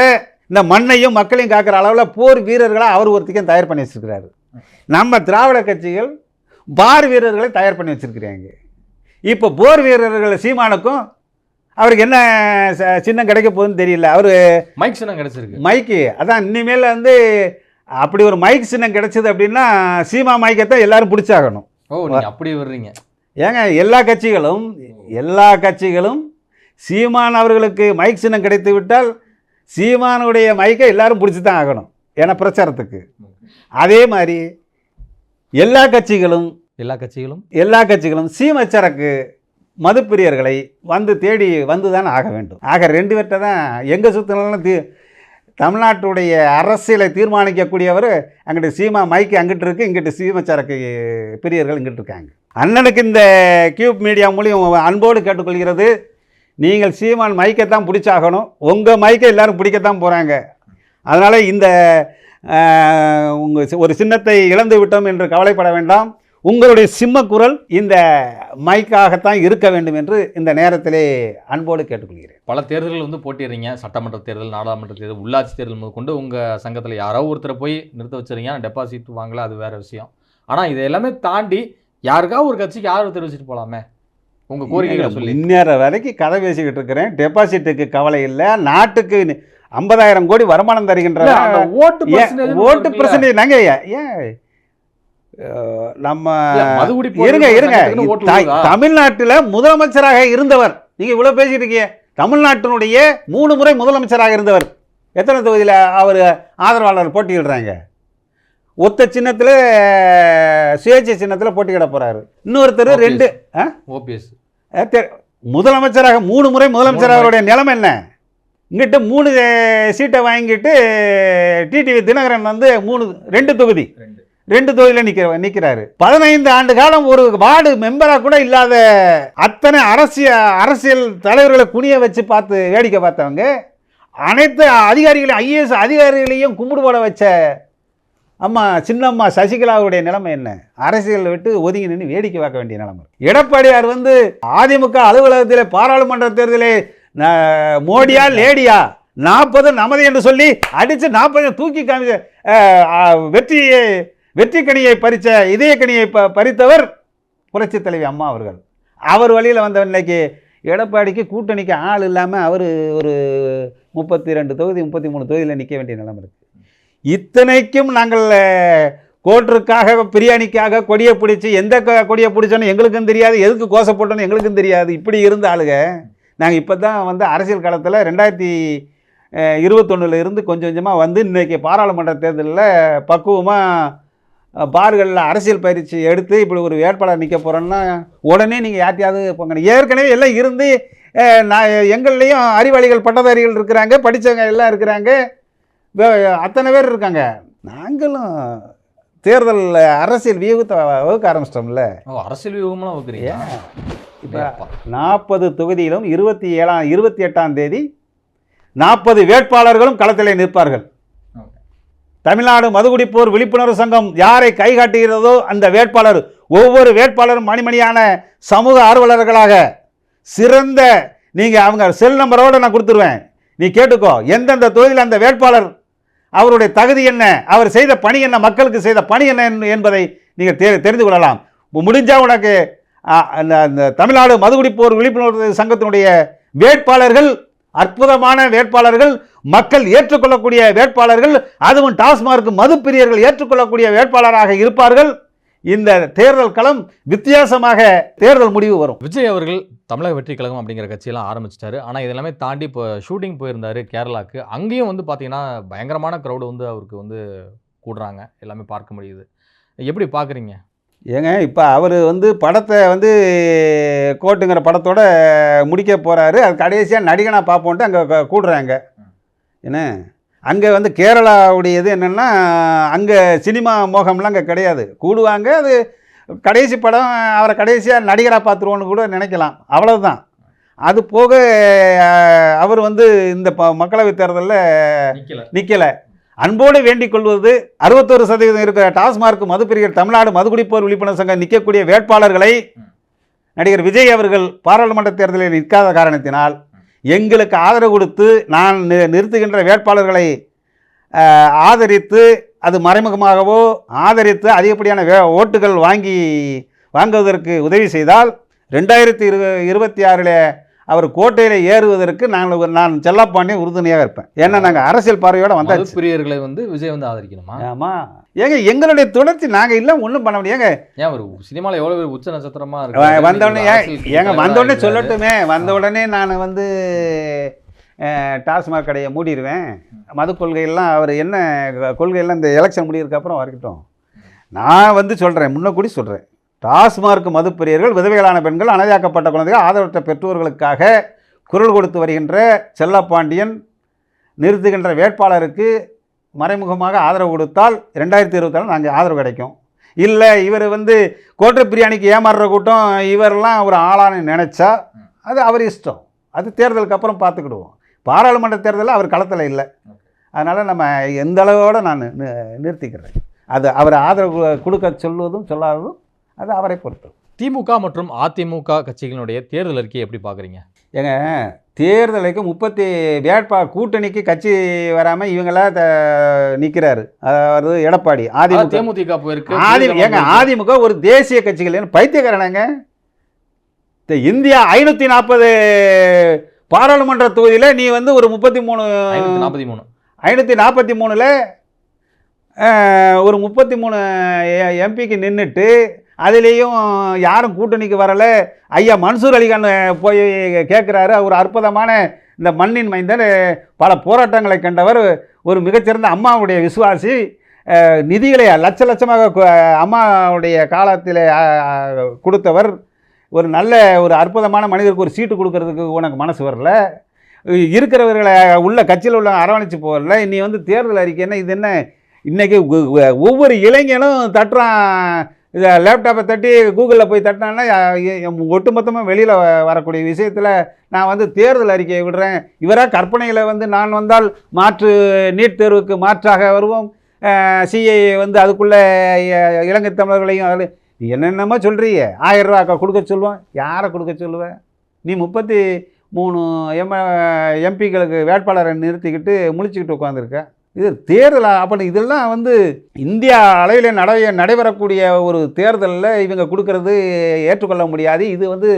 இந்த மண்ணையும் மக்களையும் காக்கிற அளவில் போர் வீரர்களாக அவர் ஒருத்திக்கும் தயார் பண்ணி வச்சிருக்கிறாரு. நம்ம திராவிட கட்சிகள் பார் வீரர்களை தயார் பண்ணி வச்சிருக்கிறாங்க இப்போ போர் வீரர்கள் சீமானுக்கும் அவருக்கு என்ன சின்னம் கிடைக்க போகுதுன்னு தெரியல. அவர் மைக் சின்னம் கிடைச்சிருக்கு. மைக்கு அதான் இனிமேல் வந்து அப்படி ஒரு மைக் சின்னம் கிடைச்சது அப்படின்னா சீமா மைக்கை தான் எல்லாரும் பிடிச்சாகணும். ஓ அப்படி வர்றீங்க. ஏங்க எல்லா கட்சிகளும் எல்லா கட்சிகளும் சீமான் அவர்களுக்கு மைக் சின்னம் கிடைத்து விட்டால் சீமானுடைய மைக்கை எல்லாரும் பிடிச்சி தான் ஆகணும். ஏன்னா பிரச்சாரத்துக்கு. அதே மாதிரி எல்லா கட்சிகளும் எல்லா கட்சிகளும் எல்லா கட்சிகளும் சீமச்சரக்கு மதுப்பிரியர்களை வந்து தேடி வந்து தான் ஆக வேண்டும். ஆக ரெண்டு பேர்கிட்ட தான் எங்கே சுற்றினாலும் தீ தமிழ்நாட்டுடைய அரசியலை தீர்மானிக்கக்கூடியவர் அங்கிட்டு சீமா மைக்கு அங்கிட்டு இருக்கு இங்கிட்டு சீமச்சரக்கு பிரியர்கள் இங்கிட்டு இருக்காங்க. அண்ணனுக்கு இந்த கியூப் மீடியா மூலியம் அன்போடு கேட்டுக்கொள்கிறது. நீங்கள் சீமான் மைக்கை தான் பிடிச்சாகணும். உங்கள் மைக்கை எல்லோரும் பிடிக்கத்தான் போகிறாங்க அதனால் இந்த உங்கள் ஒரு சின்னத்தை இழந்து விட்டோம் என்று கவலைப்பட வேண்டாம். உங்களுடைய சிம்ம குரல் இந்த மைக்காகத்தான் இருக்க வேண்டும் என்று இந்த நேரத்திலே அன்போடு கேட்டுக்கொள்கிறேன். பல தேர்தல்கள் வந்து போட்டிடுறீங்க. சட்டமன்ற தேர்தல் நாடாளுமன்ற தேர்தல் உள்ளாட்சி தேர்தல் முதல் கொண்டு உங்கள் சங்கத்தில் யாரோ ஒருத்தரை போய் நிறுத்த வச்சிருங்க டெபாசிட் வாங்கல அது வேற விஷயம். ஆனால் இதை எல்லாமே தாண்டி யாருக்காவது ஒரு கட்சிக்கு ஆதரவு தெரிவிச்சிட்டு போகலாமே உங்க கோரிக்கைகளை சொல்லி முன்னேற வரைக்கும் கதை பேசிக்கிட்டு இருக்கிறேன். டெபாசிட்டுக்கு கவலை இல்லை. நாட்டுக்கு ஐம்பதாயிரம் கோடி வருமானம் தருகின்ற ஓட்டு. பிரச்சனை நாங்க ஏன் நம்ம இருங்க இருங்க? தமிழ்நாட்டுல முதலமைச்சராக இருந்தவர். நீங்க இவ்வளவு பேசிட்டு இருக்கீங்க. தமிழ்நாட்டினுடைய மூணு முறை முதலமைச்சராக இருந்தவர். எத்தனை தொகுதியில் அவர் ஆதரவாளர் போட்டியிடுறாங்க? ஒத்த சின்னத்தில் சுயேட்சை சின்னத்தில் போட்டியிட போறாரு இன்னொருத்தர். ரெண்டு? ஓபிஎஸ் முதலமைச்சராக மூணு முறை முதலமைச்சர். அவருடைய நிலைமை என்ன இங்கிட்ட மூணு சீட்டை வாங்கிட்டு டிடிவி தினகரன் வந்து மூணு ரெண்டு தொகுதி ரெண்டு தொகுதியில் நிற்கிற நிற்கிறாரு பதினைந்து ஆண்டு காலம் ஒரு வார்டு மெம்பராக கூட இல்லாத அத்தனை அரசியல் அரசியல் தலைவர்களை குனிய வச்சு பார்த்து வேடிக்கை பார்த்தவங்க அனைத்து அதிகாரிகளையும் ஐஏஎஸ் அதிகாரிகளையும் கும்பிடு போட வச்ச அம்மா சின்னம்மா சசிகலாவுடைய நிலைமை என்ன? அரசியல் விட்டு ஒதுங்கி நின்று வேடிக்கை பார்க்க வேண்டிய நிலைமை எடப்பாடியார் வந்து அதிமுக அலுவலகத்தில் பாராளுமன்ற தேர்தலில் மோடியா லேடியா? நாற்பது நமது என்று சொல்லி அடித்து நாற்பது தூக்கி காமி வெற்றியை வெற்றி கனியை பறித்த இதய கனியை ப பறித்தவர் புரட்சித் தலைவி அம்மா அவர்கள். அவர் வழியில் வந்த இன்னைக்கு எடப்பாடிக்கு கூட்டணிக்கு ஆள் இல்லாமல் அவர் ஒரு முப்பத்தி ரெண்டு தொகுதி முப்பத்தி மூணு தொகுதியில் நிற்க வேண்டிய நிலைமை இருக்குது இத்தனைக்கும் நாங்கள் அஹ், கோட்டருக்காக பிரியாணிக்காக கொடியை பிடிச்சி எந்த கொடியை பிடிச்சோன்னு எங்களுக்கும் தெரியாது எதுக்கு கோசை போட்டோன்னு எங்களுக்கும் தெரியாது. இப்படி இருந்த ஆளுங்க நாங்கள் இப்போ தான் வந்து அரசியல் காலத்தில் ரெண்டாயிரத்தி இருபத்தொன்னுல இருந்து கொஞ்சம் கொஞ்சமாக வந்து இன்றைக்கி பாராளுமன்ற தேர்தலில் பக்குவமாக பார்களில் அரசியல் பயிற்சி எடுத்து இப்படி ஒரு வேட்பாளர் நிற்க போகிறோன்னா உடனே நீங்கள் யார்ட்டையாவது போங்க ஏற்கனவே எல்லாம் இருந்து நான் எங்கள்லேயும் அறிவாளிகள் பட்டதாரிகள் இருக்கிறாங்க படித்தவங்க எல்லாம் இருக்கிறாங்க. அத்தனை பேர் இருக்காங்க. நாங்களும் தேர்தல் அரசியல் வியூகத்தை வகுக்க ஆரம்பிச்சிட்டோம்ல. ஓ அரசியல் வியூகம்லாம் வைக்கிறீங்க ஏன்? இப்போ. நாற்பது தொகுதியிலும் இருபத்தி ஏழாம் இருபத்தி எட்டாம் தேதி நாற்பது வேட்பாளர்களும் களத்திலே நிற்பார்கள். தமிழ்நாடு மதுகுடிப்போர் விழிப்புணர்வு சங்கம் யாரை கைகாட்டுகிறதோ அந்த வேட்பாளர் ஒவ்வொரு வேட்பாளரும் மணிமணியான சமூக ஆர்வலர்களாக சிறந்த நீங்கள் அவங்க செல் நம்பரோடு நான் கொடுத்துருவேன். நீ கேட்டுக்கோ எந்தெந்த தொகுதியில் அந்த வேட்பாளர் அவருடைய தகுதி என்ன? அவர் செய்த பணி என்ன? மக்களுக்கு செய்த பணி என்ன என்பதை நீங்கள் தெ தெரிந்து கொள்ளலாம். முடிஞ்சால் உனக்கு அந்த தமிழ்நாடு தமிழ்நாடு மதுகுடிப்போர் விழிப்புணர்வு சங்கத்தினுடைய வேட்பாளர்கள் அற்புதமான வேட்பாளர்கள் மக்கள் ஏற்றுக்கொள்ளக்கூடிய வேட்பாளர்கள் அதுவும் டாஸ்மார்க் மது பிரியர்கள் ஏற்றுக்கொள்ளக்கூடிய வேட்பாளராக இருப்பார்கள். இந்த தேர்தல் களம் வித்தியாசமாக தேர்தல் முடிவு வரும். விஜய் அவர்கள் தமிழக வெற்றி கழகம் அப்படிங்கிற கட்சியெல்லாம் ஆரம்பிச்சிட்டாரு. ஆனால் இதெல்லாமே தாண்டி இப்போ ஷூட்டிங் போயிருந்தாரு கேரளாவுக்கு அங்கேயும் வந்து பார்த்தீங்கன்னா பயங்கரமான க்ரௌடு வந்து அவருக்கு வந்து கூடுறாங்க. எல்லாமே பார்க்க முடியுது. எப்படி பார்க்குறீங்க ஏங்க இப்போ அவர் வந்து படத்தை வந்து கோட்டுங்கிற படத்தோட முடிக்க போகிறாரு அது கடைசியாக நடிகனாக பார்ப்போன்ட்டு அங்கே கூடுறாங்க. என்ன? அங்கே வந்து கேரளாவுடையது என்னென்னா அங்கே சினிமா மோகம்லாம் அங்கே கிடையாது. கூடுவாங்க அது கடைசி படம் அவரை கடைசியாக நடிகராக பார்த்துருவோன்னு கூட நினைக்கலாம். அவ்வளவுதான். அது போக அவர் வந்து இந்த ப மக்களவைத் தேர்தலில் நிற்கலை அன்போடு வேண்டிக் கொள்வது அறுபத்தொரு சதவீதம் இருக்கிற டாஸ்மார்க் மதுப்பிரியர் தமிழ்நாடு மதுகுடிப்போர் விழிப்புணர்வு சங்கம் நிற்கக்கூடிய வேட்பாளர்களை நடிகர் விஜய் அவர்கள் பாராளுமன்ற தேர்தலில் நிற்காத காரணத்தினால் எங்களுக்கு ஆதரவு கொடுத்து நான் நிறுத்துகின்ற வேட்பாளர்களை ஆதரித்து அது மறைமுகமாகவோ ஆதரித்து அதிகப்படியான வே ஓட்டுகள் வாங்கி வாங்குவதற்கு உதவி செய்தால் ரெண்டாயிரத்தி இரு இருபத்தி ஆறில் அவர் கோட்டையில் ஏறுவதற்கு ஒரு- நான் செல்லப்பாண்டியன் உறுதுணையாக இருப்பேன். ஏன்னா நாங்கள் அரசியல் பார்வையோட வந்தாச்சு. மதுப்பிரியர்களை வந்து விஜய் வந்து ஆதரிக்கணுமா? ஆமா. ஏங்க எங்களுடைய தொடர்ச்சி நாங்க இல்ல ஒண்ணும் பண்ண ஏங்க ஏன் ஒரு சினிமாவில் எவ்வளோ பேர் உச்ச நட்சத்திரமா வ- வந்த உடனே ஏன் அரசியல் ஏங்க வந்த இருக்காரு. சொல்லட்டுமே. வந்த உடனே நான் வந்து டாஸ்மாக் கடையை மூடிடுவேன் மது கொள்கையெல்லாம் அவர் என்ன கொள்கையெல்லாம் இந்த எலெக்ஷன் முடியறதுக்கு அப்புறம் வரட்டும். நான் வந்து சொல்கிறேன் முன்ன கூடி சொல்கிறேன் டாஸ்மார்க் மதுப்பிரியர்கள் விதவைகளான பெண்கள் அனதாக்கப்பட்ட குழந்தைகள் ஆதரவற்ற பெற்றோர்களுக்காக குரல் கொடுத்து வருகின்ற செல்லப்பாண்டியன் நிறுத்துகின்ற வேட்பாளருக்கு மறைமுகமாக ஆதரவு கொடுத்தால் ரெண்டாயிரத்தி இருபத்தாலும் நாங்கள் ஆதரவு கிடைக்கும். இல்லை இவர் வந்து கோட்டை பிரியாணிக்கு ஏமாறுற கூட்டம் இவரெல்லாம் ஒரு ஆளானு நினச்சா அது அவர் இஷ்டம். அது தேர்தலுக்கு அப்புறம் பார்த்துக்கிடுவோம். பாராளுமன்ற தேர்தலில் அவர் களத்தில் இல்லை. அதனால் நம்ம எந்த அளவோடு நான் நிறுத்திக்கிறேன். அது அவர் ஆதரவு கொடுக்க சொல்வதும் சொல்லாததும் அது அவரை பொறுத்தது. திமுக மற்றும் அதிமுக கட்சிகளுடைய தேர்தல் அறிக்கையை எப்படி பார்க்குறீங்க? ஏங்க தேர்தலுக்கு முப்பத்தி வேட்பா கூட்டணிக்கு கட்சி வராமல் இவங்களா நிற்கிறாரு அதாவது எடப்பாடி அதிமுக. தேமுதிக போயிருக்கு. ஆதி ஏங்க. அதிமுக ஒரு தேசிய கட்சிகள். பைத்தியக்காரனாங்க இந்த இந்தியா ஐநூற்றி நாற்பது பாராளுமன்ற தொகுதியில் நீ வந்து ஒரு முப்பத்தி மூணு நாற்பத்தி மூணு. ஐநூற்றி நாற்பத்தி மூணில் ஒரு முப்பத்தி மூணு எம்பிக்கு நின்றுட்டு அதுலேயும் யாரும் கூட்டணிக்கு வரலை. ஐயா மன்சூர் அலிகான் போய் கேட்குறாரு ஒரு அற்புதமான இந்த மண்ணின் மைந்தர் பல போராட்டங்களை கண்டவர். ஒரு மிகச்சிறந்த அம்மாவுடைய விசுவாசி. நிதிகளை லட்ச லட்சமாக அம்மாவுடைய காலத்தில் கொடுத்தவர். ஒரு நல்ல ஒரு அற்புதமான மனிதருக்கு ஒரு சீட்டு கொடுக்கறதுக்கு உனக்கு மனசு வரல. இருக்கிறவர்களை உள்ள கட்சியில் உள்ள அரவணைச்சு போகல. நீ வந்து தேர்தல் அறிக்கை என்ன இது என்ன? இன்றைக்கி ஒவ்வொரு இளைஞனும் தட்டுறான். இதை லேப்டாப்பை தட்டி கூகுளில் போய் தட்டினான்னா ஒட்டுமொத்தமாக வெளியில் வரக்கூடிய விஷயத்தில் நான் வந்து தேர்தல் அறிக்கையை விடுறேன். இவராக கற்பனையில் வந்து நான் வந்தால் மாற்று நீட் தேர்வுக்கு மாற்றாக வருவோம். சிஏ வந்து அதுக்குள்ளே இலங்கை தமிழர்களையும் அதில் நீ என்னென்னமோ சொல்கிறீங்க ஆயிரம் ரூபா கொடுக்க சொல்லுவேன். யாரை கொடுக்க சொல்லுவேன்? நீ முப்பத்தி மூணு எம் எம்பிக்களுக்கு வேட்பாளரை நிறுத்திக்கிட்டு முழிச்சுக்கிட்டு உட்காந்துருக்க இது தேர்தல் அப்போ இதெல்லாம் வந்து இந்தியா அளவில் நடைய நடைபெறக்கூடிய ஒரு தேர்தலில் இவங்க கொடுக்கறது ஏற்றுக்கொள்ள முடியாது. இது வந்து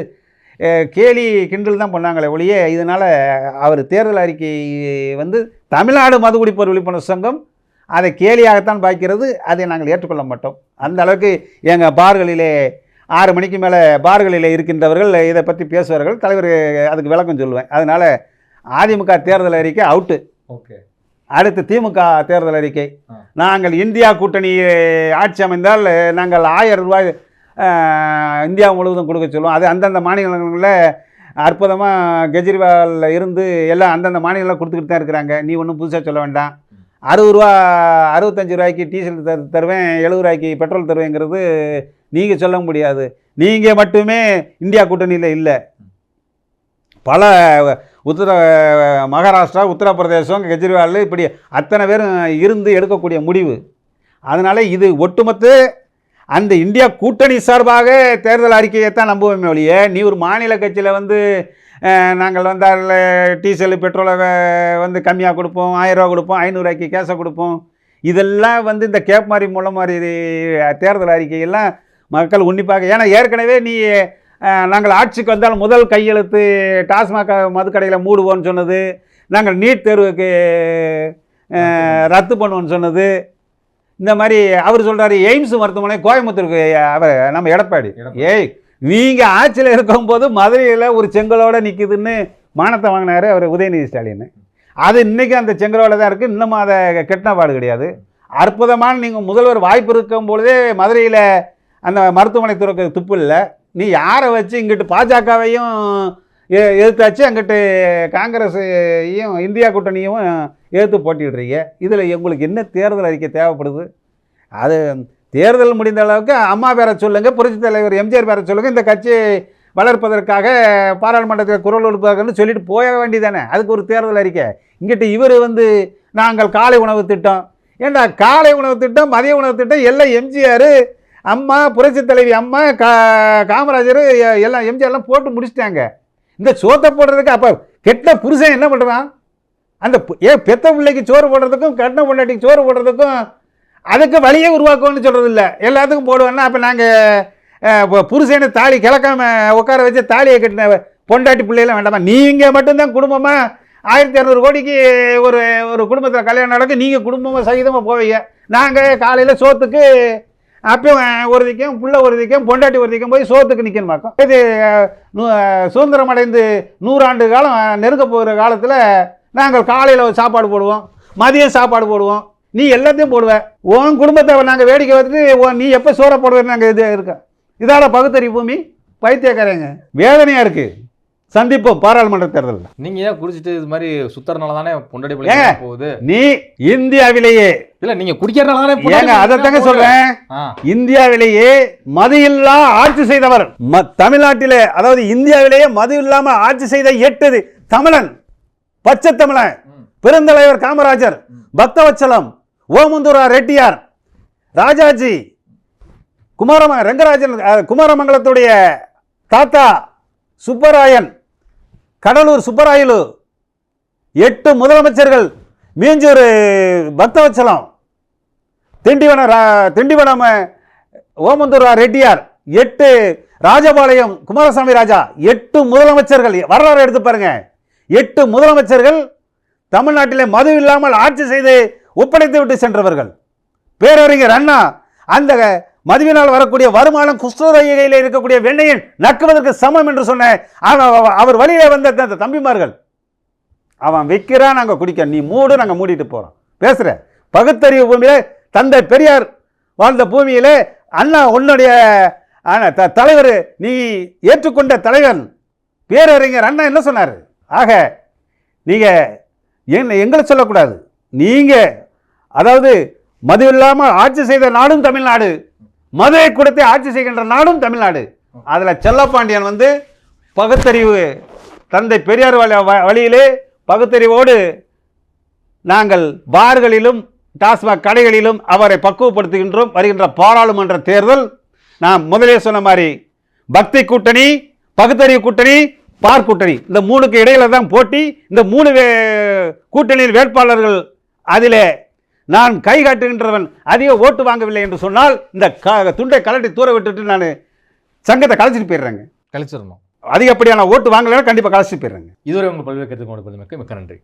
கேலி கிண்டல் தான் பண்ணாங்களே ஒழிய இதனால் அவர் தேர்தல் அறிக்கை வந்து தமிழ்நாடு மதுகுடிப்போர் விழிப்புணர்வு சங்கம் அதை கேலியாகத்தான் பார்க்கிறது அதை நாங்கள் ஏற்றுக்கொள்ள மாட்டோம். அந்த அளவுக்கு எங்கள் பார்களிலே ஆறு மணிக்கு மேலே பார்களில் இருக்கின்றவர்கள் இதை பற்றி பேசுவார்கள். தலைவர் அதுக்கு விளக்கம் சொல்லுவேன். அதனால் அதிமுக தேர்தல் அறிக்கை அவுட்டு. ஓகே. அடுத்து திமுக தேர்தல் அறிக்கை. நாங்கள் இந்தியா கூட்டணி ஆட்சி அமைந்தால் நாங்கள் ஆயிரம் ரூபாய் இந்தியா முழுவதும் கொடுக்க சொல்லுவோம். அது அந்தந்த மாநிலங்களில் அற்புதமாக கெஜ்ரிவால் இருந்து எல்லாம் அந்தந்த மாநிலங்களில் கொடுத்துக்கிட்டு தான் இருக்கிறாங்க. நீ ஒன்றும் புதுசாக சொல்ல வேண்டாம். அறுபது ரூபா அறுபத்தஞ்சு ரூபாய்க்கு டீசல் தரு தருவேன் எழுபது ரூபாய்க்கு பெட்ரோல் தருவேங்கிறது நீங்கள் சொல்ல முடியாது. நீங்கள் மட்டுமே இந்தியா கூட்டணியில் இல்லை. பல உத்தர மகாராஷ்டிரா உத்தரப்பிரதேசம் கெஜ்ரிவால் இப்படி அத்தனை பேரும் இருந்து எடுக்கக்கூடிய முடிவு. அதனால் இது ஒட்டுமொத்த அந்த இந்தியா கூட்டணி சார்பாக தேர்தல் அறிக்கையை தான் நம்புவோமே ஒழிய நீ ஒரு மாநில கட்சியில் வந்து நாங்கள் வந்து அதில் டீசல் பெட்ரோலை வந்து கம்மியாக கொடுப்போம் ஆயிரரூவா கொடுப்போம் ஐநூறுரூவாய்க்கு கேஸை கொடுப்போம். இதெல்லாம் வந்து இந்த கேப் மாதிரி முளை மாதிரி தேர்தல் அறிக்கையெல்லாம் மக்கள் உன்னிப்பாக ஏன்னா ஏற்கனவே நீ நாங்கள் ஆட்சிக்கு வந்தால் முதல் கையெழுத்து டாஸ்மாக் மதுக்கடையில் மூடுவோன்னு சொன்னது. நாங்கள் நீட் தேர்வுக்கு ரத்து பண்ணுவோன்னு சொன்னது. இந்த மாதிரி அவர் சொல்கிறாரு எய்ம்ஸ் மருத்துவமனை கோயம்புத்தூருக்கு அவர் நம்ம எடப்பாடி. ஏய் நீங்கள் ஆட்சியில் இருக்கும்போது மதுரையில் ஒரு செங்கலோடு நிற்குதுன்னு மானத்தை வாங்கினாரு அவர் உதயநிதி ஸ்டாலின். அது இன்னைக்கு அந்த செங்கலோட தான் இருக்குது இன்னமும் அதை கெட்டின பாடு கிடையாது. அற்புதமான நீங்கள் முதல்வர் வாய்ப்பு இருக்கும் பொழுதே மதுரையில் அந்த மருத்துவமனை துறக்க துப்பு இல்லை. நீ யாரை வச்சு இங்கிட்டு பாஜகவையும் எ- எதிர்த்தாச்சு? அங்கிட்டு காங்கிரஸையும் இந்தியா கூட்டணியும் எதிர்த்து போட்டிடுறீங்க இதில் உங்களுக்கு என்ன தேர்தல் அறிக்கை தேவைப்படுது? அது தேர்தல் முடிந்த அளவுக்கு அம்மா பேரை சொல்லுங்கள் புரட்சி தலைவர் எம்ஜிஆர் பேரை சொல்லுங்கள் இந்த கட்சி வளர்ப்பதற்காக பாராளுமன்றத்தில் குரல் கொடுப்பதற்குன்னு சொல்லிட்டு போக வேண்டியதானே அதுக்கு ஒரு தேர்தல் அறிக்கை. இங்கிட்டு இவர் வந்து நாங்கள் காலை உணவு திட்டம். ஏண்டா காலை உணவு திட்டம் மதிய உணவு திட்டம் எல்லாம் எம்ஜிஆர் அம்மா புரட்சி தலைவி அம்மா கா காமராஜர் எல்லாம் எம்ஜிஆர்லாம் போட்டு முடிச்சிட்டாங்க. இந்த சோத்தை போடுறதுக்கு அப்போ கெட்ட புருஷன் என்ன பண்ணுறான் அந்த ஏன் பெத்த பிள்ளைக்கு சோறு போடுறதுக்கும் கட்டின பொண்டாட்டிக்கு சோறு போடுறதுக்கும் அதுக்கு வழியே உருவாக்கணும்னு சொல்கிறது இல்லை எல்லாத்துக்கும் போடுவேன்னா அப்போ நாங்கள் புருஷனை தாலி கிளக்காம உட்கார வச்சு தாலியை கட்டின பொண்டாட்டி பிள்ளைலாம் வேண்டாமா? நீங்கள் மட்டும்தான் குடும்பமாக ஆயிரத்தி இரநூறு கோடிக்கு ஒரு ஒரு குடும்பத்தில் கல்யாணம் நடக்கும் நீங்கள் குடும்பமாக சகிதமாக போவீங்க. நாங்கள் காலையில் சோத்துக்கு அப்பயும் ஒருதிக்கும் புள்ள ஒருதிக்கும் பொண்டாட்டி ஒருதிக்கும் போய் சோத்துக்கு நிற்கணுமாக்கும் இது சுதந்திரம் அடைந்து நூறாண்டு காலம் நெருங்க போகிற காலத்தில் நாங்கள் காலையில் சாப்பாடு போடுவோம் மதியம் சாப்பாடு போடுவோம். நீ எல்லாத்தையும் போடுவ. உன் குடும்பத்தை நாங்கள் வேடிக்கை உன் நீ எப்போ சோற போடுவேன்னு நாங்கள் இது இருக்கோம். இதால பகுத்தறிவு பூமி பைத்தியக்காரங்க. வேதனையாக இருக்குது சந்திப்போம் பாராளுமன்ற தேர்தலில். நீங்க ஏன் குடிச்சிட்டு இது மாதிரி சுத்தறனால தானே பொண்டாடி போகுது? நீ இந்தியாவிலேயே இல்ல நீங்க குடிக்கிறனால தானே சொல்கிறேன் போகுது. ஆ. இந்தியாவிலேயே மது இல்லா ஆட்சி செய்தவர். தமிழ்நாட்டிலே அதாவது இந்தியாவிலேயே மது இல்லாம ஆட்சி செய்த எட்டு தமிழன் பச்சை தமிழன். பெருந்தலைவர் காமராஜர் பக்தவச்சலம் ஓமந்தூரா ரெட்டியார். ராஜாஜி குமாரம ரங்கராஜன் குமாரமங்கலத்துடைய தாத்தா சுப்பராயன் கடலூர் சுப்பராயலு எட்டு முதலமைச்சர்கள் மீஞ்சூர் பக்தவச்சலம் திண்டிவனம் ரா- திண்டிவனம் ஓமந்தூரா ரெட்டியார் எட்டு ராஜபாளையம் குமாரசாமி ராஜா எட்டு முதலமைச்சர்கள் வரலாறு எடுத்து பாருங்க. எட்டு முதலமைச்சர்கள் தமிழ்நாட்டிலே மது இல்லாமல் ஆட்சி செய்து ஒப்படைத்து விட்டு சென்றவர்கள். பேரறிஞர் அண்ணா அந்த மதுவினால் வரக்கூடிய வருமானம் குஷ்டரோகிகையில் இருக்கக்கூடிய வெண்ணையின் நக்குவதற்கு சமம் என்று சொன்ன அவ- அவர் வழியிலே வந்த அந்த தம்பிமார்கள். அவன் விற்கிறான் நாங்கள் குடிக்க. நீ மூடு நாங்கள் மூடிட்டு போகிறோம் பேசுகிற பகுத்தறிவு பூமியிலே தந்தை பெரியார் வாழ்ந்த பூமியிலே அண்ணா உன்னுடைய ஆனா, த- தலைவர் நீ ஏற்றுக்கொண்ட தலைவன். பேரறிஞர் அண்ணா என்ன சொன்னார்? ஆக நீங்கள் என்ன எங்களை சொல்லக்கூடாது. நீங்கள் அதாவது மது இல்லாமல் ஆட்சி செய்த நாடும் தமிழ்நாடு. மதுவை கொடுத்து ஆட்சி செய்கின்ற நாடும் தமிழ்நாடு. அதில் செல்லப்பாண்டியன் வந்து பகுத்தறிவு தந்தை பெரியார் வழி வ- வழியிலே பகுத்தறிவோடு நாங்கள் பார்களிலும் டாஸ்மாக் கடைகளிலும் அவரை பக்குவப்படுத்துகின்றோம். வருகின்ற பாராளுமன்ற தேர்தல் நான் முதலே சொன்ன மாதிரி பக்தி கூட்டணி பகுத்தறிவு கூட்டணி பார் கூட்டணி. இந்த மூணுக்கு இடையில தான் போட்டி. இந்த மூணு வே- கூட்டணியின் வேட்பாளர்கள் அதிலே நான் கை காட்டுகின்றவன் அதிக ஓட்டு வாங்கவில்லை என்று சொன்னால் இந்த க துண்டை கலட்டி தூர விட்டுட்டு நான் சங்கத்தை கலைச்சிட்டு போயிடுறேங்க. கழிச்சிடணும் அதிகப்படியான ஓட்டு வாங்கலைன்னா கண்டிப்பாக கலைச்சிட்டு போயிடுறேங்க. இதுவரை உங்கள் பல்வேறு கருத்து கொண்டு மிக்க மிக்க நன்றி.